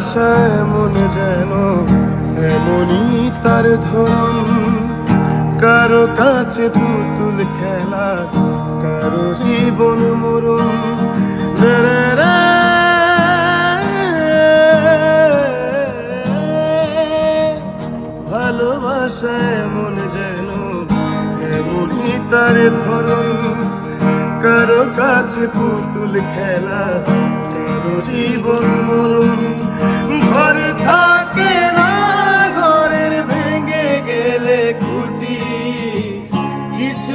ভালোবাসা এমন যেন এমনই তার ধরন কারও কাছে পুতুল খেলা, কারও জীবন মরণ। ভালোবাসা এমন যেন এমনই তার ধরন কারও কাছে পুতুল খেলা, কারও জীবন মরণ।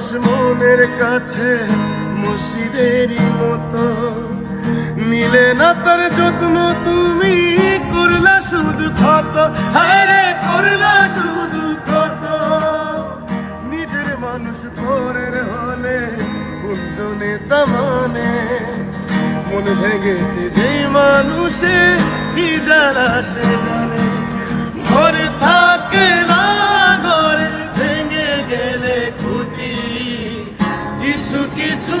মানুষ মনের কাছে মসজিদেরই মতো। নিলে না তার যত্ন, তুমি করলা শুধু ক্ষত। হারে করলা শুধু ক্ষত। নিজের মানুষ পরের হলে কুঞ্জনে তা মানে মন ভেঙেছে যে মানুষে কি জানা সে জানে। ঘরে থাকে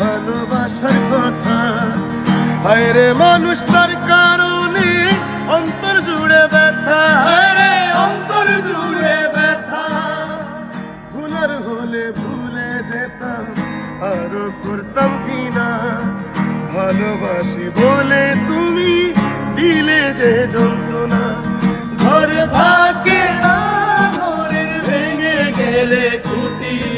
ভালোবাসার কথা। হায় রে মানুষ তার কারণে অন্তর জুড়ে ব্যথা। অন্তর জুড়ে ব্যথা। ভুলার হলে ভুলে যেতাম, আরও করতাম কিনা? ভালোবাসি বলে তুমি দিলে যে যন্ত্রণা। ঘরে থাকে ভেঙে গেলে খুঁটি।